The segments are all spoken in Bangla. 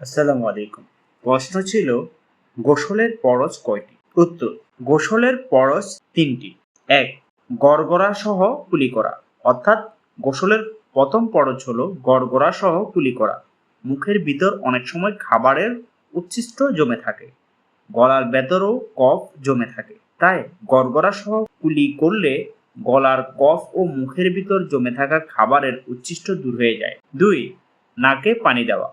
আসসালামু আলাইকুম। প্রশ্ন ছিল, গোসলের পরশ কয়টি? উত্তর, গোসলের পরশ তিনটি। এক, গড়গড়া সহ কুলি করা। অর্থাৎ, গোসলের প্রথম পরশ হলো গড়গড়া সহ কুলি করা। মুখের ভিতর অনেক সময় খাবারের উচ্ছিষ্ট জমে থাকে। গলার ভেতরও কফ জমে থাকে। তাই, গড়গড়া সহ কুলি করলে গলার কফ ও মুখের ভিতর জমে থাকা খাবারের উচ্ছিষ্ট দূর হয়ে যায়। দুই, নাকে পানি দেওয়া।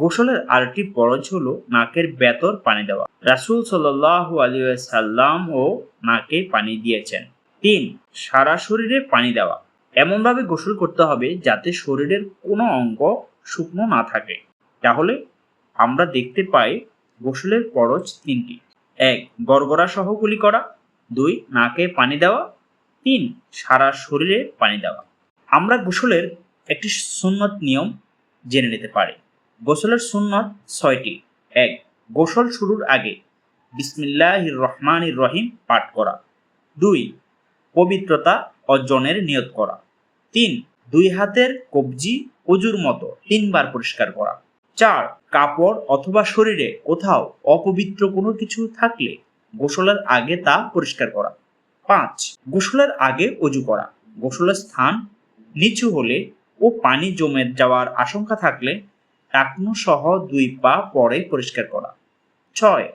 গোসলের আরেকটি পরজ হলো নাকের বেতর পানি দেওয়া। রাসূল সাল্লাল্লাহু আলাইহি সাল্লাম ও নাকে পানি দিয়েছেন। তিন, সারা শরীরে পানি দেওয়া। এমনভাবে গোসল করতে হবে যাতে শরীরের কোনো অঙ্গ শুকনো না থাকে। তাহলে আমরা দেখতে পাই গোসলের পরজ তিনটি। এক, গড়গড়া সহ কুলি করা। দুই, নাকে পানি দেওয়া। তিন, সারা শরীরে পানি দেওয়া। আমরা গোসলের একটি সুন্নত নিয়ম জেনে নিতে পারি। গোসলের সুন্নত ছয়টি। এক, গোসল শুরুর আগে বিসমিল্লাহ রহমান রহিম পাঠ করা। দুই, পবিত্রতা অর্জনের নিয়ত করা। তিন, দুই হাতের কবজি অজুর মতো তিনবার পরিষ্কার করা। চার, কাপড় অথবা শরীরে কোথাও অপবিত্র কোনো কিছু থাকলে গোসলের আগে তা পরিষ্কার করা। পাঁচ, গোসলের আগে অজু করা। গোসলের স্থান নিচু হলে ও পানি জমে যাওয়ার আশঙ্কা থাকলে টাকনু সহ দুই পা পরে পরিষ্কার করা। ছয়,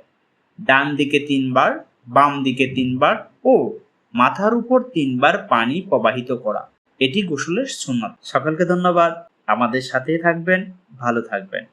ডান দিকে তিনবার, বাম দিকে তিনবার ও মাথার উপর তিনবার পানি প্রবাহিত করা। এটি গোসলের সুন্নত। সকলকে ধন্যবাদ। আমাদের সাথেই থাকবেন, ভালো থাকবেন।